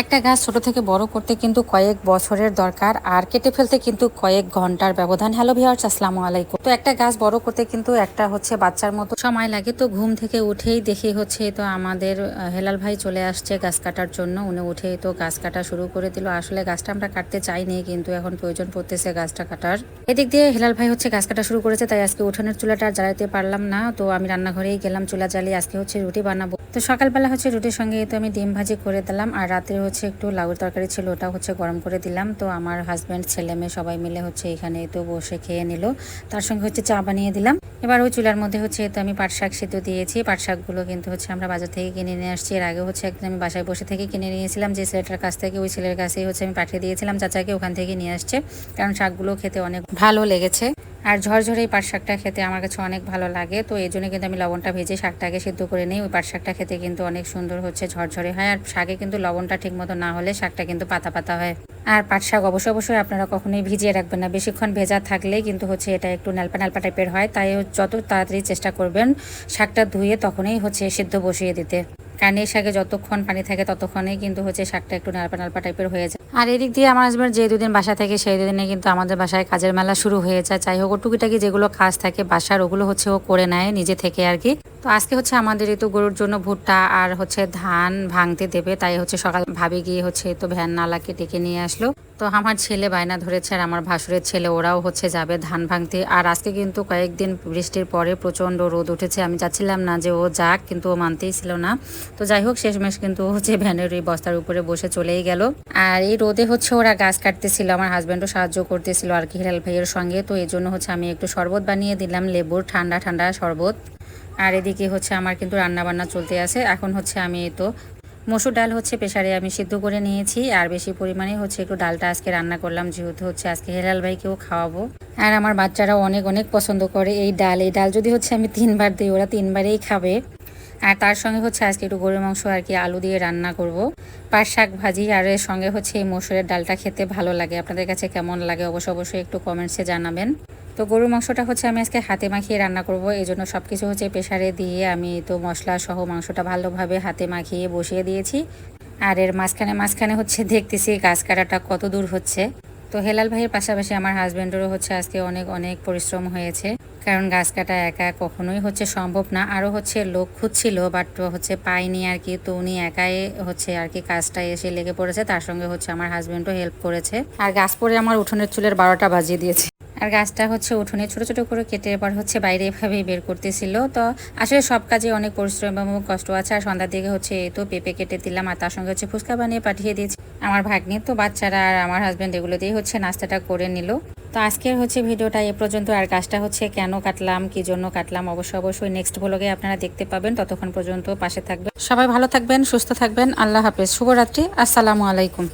একটা গাছ ছোট থেকে বড় করতে কিন্তু কয়েক বছরের দরকার, আর কেটে ফেলতে কিন্তু কয়েক ঘণ্টার ব্যবধান। হ্যালো ভিউয়ার্স, আসসালামু আলাইকুম। তো একটা গাছ বড় করতে কিন্তু একটা হচ্ছে বাচ্চার মতো সময় লাগে। তো ঘুম থেকে উঠেই দেখি হচ্ছে তো আমাদের হেলাল ভাই চলে আসছে গাছ কাটার জন্য। উনি উঠেই তো গাছ কাটা শুরু করে দিল। আসলে গাছটা আমরা কাটতে চাইনি, কিন্তু এখন প্রয়োজন পড়তেছে গাছটা কাটার। এদিক দিয়ে হেলাল ভাই হচ্ছে গাছ কাটা শুরু করেছে, তাই আজকে উঠোনের চুলাটা জ্বালাতে পারলাম না। তো আমি রান্নাঘরেই গেলাম চুলা জ্বালিয়ে, আজকে হচ্ছে রুটি বানাবো। তো সকালবেলা হচ্ছে রুটির সঙ্গে তো আমি ডিম ভাজি করে দিলাম, আর রাত্রে হচ্ছে একটু লাউর তরকারি ছিল, ওটা হচ্ছে গরম করে দিলাম। তো আমার হাজব্যান্ড ছেলে মেয়ে সবাই মিলে হচ্ছে এখানে তো বসে খেয়ে নিল, তার সঙ্গে হচ্ছে চা বানিয়ে দিলাম। এবার ওই চুলার মধ্যে হচ্ছে তো আমি পাট শাক সিদ্ধ দিয়েছি, পাট শাকগুলো কিন্তু হচ্ছে আমরা বাজার থেকে কিনে নিয়ে আসছি। এর আগে হচ্ছে একদিন আমি বাসায় বসে থেকে কিনে নিয়েছিলাম, যে ছেলেটার কাছ থেকে ওই ছেলের কাছেই হচ্ছে আমি পাঠিয়ে দিয়েছিলাম, চাচাকে ওখান থেকে নিয়ে আসছে, কারণ শাকগুলো খেতে অনেক ভালো লেগেছে। আর ঝরঝরে এই পাট শাকটা খেতে আমার কাছে অনেক ভালো লাগে। তো এই জন্য কিন্তু আমি লবণটা ভেজে শাকটাকে সিদ্ধ করে নিই। ওই পাট শাকটা খেতে কিন্তু অনেক সুন্দর হচ্ছে, ঝরঝরে হয়। আর শাকে কিন্তু লবণটা ঠিক মতো না হলে শাকটা কিন্তু পাতা পাতা হয়। আর পাট শাক অবশ্যই অবশ্যই আপনারা কখনোই ভিজিয়ে রাখবেন না। বেশিক্ষণ ভেজা থাকলে কিন্তু হচ্ছে এটা একটু নালপা নালপা টাইপের হয়। তাই যত তাড়াতাড়ি চেষ্টা করবেন শাকটা ধুয়ে তখনই হচ্ছে সিদ্ধ বসিয়ে দিতে। কারণ শাকে যতক্ষণ পানি থাকে ততক্ষণেই কিন্তু হচ্ছে শাকটা একটু নালপা নালপা টাইপের হয়ে যায়। আর এদিক দিয়ে আমার হাজব্যান্ড যে দুদিন বাসা থাকে সেই দুদিনে কিন্তু আমাদের বাসায় কাজের মেলা শুরু হয়ে যায়। যাই হোক টুকিটাকি যেগুলো কাজ থাকে বাসার, ওগুলো হচ্ছে ও করে নেয় নিজে থেকে আর কি। তো আজকে হচ্ছে আমাদের এই তো গরুর জন্য ভুট্টা আর হচ্ছে ধান ভাঙতে দেবে, তাই হচ্ছে সকাল ভাবে গিয়ে হচ্ছে তো ভ্যান নালাকে ডেকে নিয়ে আসলো। তো আমার ছেলে বায়না ধরেছে আর আমার ভাসুরের ছেলে, ওরাও হচ্ছে যাবে ধান ভাঙতে। আর আজকে কিন্তু কয়েকদিন বৃষ্টির পরে প্রচণ্ড রোদ উঠেছে, আমি চাচ্ছিলাম না যে ও যাক, কিন্তু ও মানতেই ছিল না। তো যাই হোক, শেষমেশ কিন্তু হচ্ছে ভ্যানের ওই বস্তার উপরে বসে চলেই গেল। আর এই রোদে হচ্ছে ওরা গাছ কাটতেছিল, আমার হাজব্যান্ডও সাহায্য করতেছিল আর কি, হিলাল ভাইয়ের সঙ্গে। তো এই জন্য হচ্ছে আমি একটু শরবত বানিয়ে দিলাম, লেবুর ঠান্ডা ঠান্ডা শরবত। আর এদিকে হচ্ছে আমার কিন্তু রান্না বান্না চলতে আছে। এখন হচ্ছে আমি তো মসুর ডাল হচ্ছে প্রেশারে আমি সিদ্ধ করে নিয়েছি। আর বেশি পরিমাণে হচ্ছে একটু ডালটা আজকে রান্না করলাম। যেহেতু হচ্ছে আজকে হেলাল ভাইকেও খাওয়াবো। আর আমার বাচ্চারাও অনেক অনেক পছন্দ করে এই ডাল। এই ডাল যদি হচ্ছে আমি তিনবার দিই, ওরা তিনবারেই খাবে। আর তার সঙ্গে হচ্ছে আজকে একটু গরুর মাংস আর কি আলু দিয়ে রান্না করব। পাট শাক ভাজি আর এর সঙ্গে হচ্ছে এই মসুরের ডালটা খেতে ভালো লাগে। আপনাদের কাছে কেমন লাগে? অবশ্য, অবশ্যই একটু কমেন্টসে জানাবেন। তো গরুর মাংসটা হচ্ছে আমি আজকে হাতে মাখিয়ে রান্না করব। এই জন্য সব কিছু হচ্ছে প্রেশারে দিয়ে আমি তো মশলা সহ মাংসটা ভালোভাবে হাতে মাখিয়ে বসিয়ে দিয়েছি। আর এর মাঝখানে মাঝখানে হচ্ছে দেখতেছি গাছ কাটাটা কত দূর হচ্ছে। তো হেলাল ভাইয়ের পাশাপাশি আমার হাজব্যান্ডেরও হচ্ছে আজকে অনেক অনেক পরিশ্রম হয়েছে। কারণ গাছ কাটা একা কখনোই হচ্ছে সম্ভব না। আরও হচ্ছে লোক খুঁজছিল বাট হচ্ছে পাইনি আর কি। তো উনি একাই হচ্ছে আর কি কাজটা এসে লেগে পড়েছে। তার সঙ্গে হচ্ছে আমার হাজব্যান্ডও হেল্প করেছে। আর গাছ পরে আমার উঠোনের চুলের বারোটা বাজিয়ে দিয়েছে। আর গাছটা হচ্ছে উঠোনে ছোট ছোট করে কেটে এবার হচ্ছে বাইরে এভাবেই বের করতেছিল। তো আসলে সব কাজে অনেক পরিশ্রম এবং কষ্ট আছে। আর সন্ধ্যার দিকে হচ্ছে তো পেঁপে কেটে দিলাম আর তার সঙ্গে হচ্ছে ফুচকা বানিয়ে পাঠিয়ে দিয়েছি। আমার ভাগ্নি তো বাচ্চারা আর আমার হাজব্যান্ড এগুলো দিয়েই হচ্ছে নাস্তাটা করে নিল। তো আজকের হচ্ছে ভিডিওটা এ পর্যন্ত। আর গাছটা হচ্ছে কেন কাটলাম, কি জন্য কাটলাম অবশ্যই অবশ্যই নেক্সট ব্লগে আপনারা দেখতে পাবেন। ততক্ষণ পর্যন্ত পাশে থাকবেন। সবাই ভালো থাকবেন, সুস্থ থাকবেন। আল্লাহ হাফেজ। শুভরাত্রি। আসসালামু আলাইকুম।